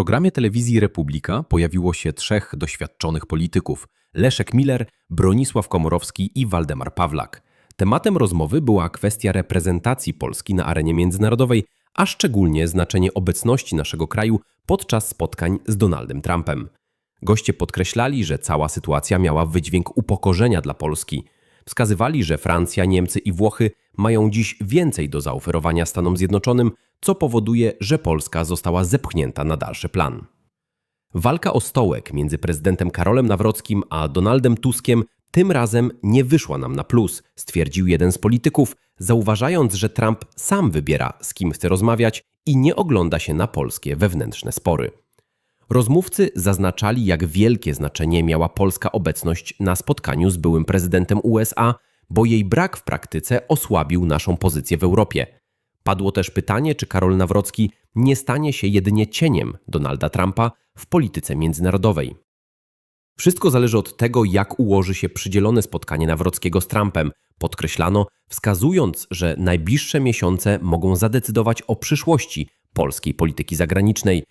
programie telewizji Republika pojawiło się trzech doświadczonych polityków: Leszek Miller, Bronisław Komorowski i Waldemar Pawlak. Tematem rozmowy była kwestia reprezentacji Polski na arenie międzynarodowej, a szczególnie znaczenie obecności naszego kraju podczas spotkań z Donaldem Trumpem. Goście podkreślali, że cała sytuacja miała wydźwięk upokorzenia dla Polski. Wskazywali, że Francja, Niemcy i Włochy mają dziś więcej do zaoferowania Stanom Zjednoczonym, co powoduje, że Polska została zepchnięta na dalszy plan. Walka o stołek między prezydentem Karolem Nawrockim a Donaldem Tuskiem tym razem nie wyszła nam na plus, stwierdził jeden z polityków, zauważając, że Trump sam wybiera, z kim chce rozmawiać i nie ogląda się na polskie wewnętrzne spory. Rozmówcy zaznaczali, jak wielkie znaczenie miała polska obecność na spotkaniu z byłym prezydentem USA, bo jej brak w praktyce osłabił naszą pozycję w Europie. Padło też pytanie, czy Karol Nawrocki nie stanie się jedynie cieniem Donalda Trumpa w polityce międzynarodowej. Wszystko zależy od tego, jak ułoży się przydzielone spotkanie Nawrockiego z Trumpem, podkreślano, wskazując, że najbliższe miesiące mogą zadecydować o przyszłości polskiej polityki zagranicznej.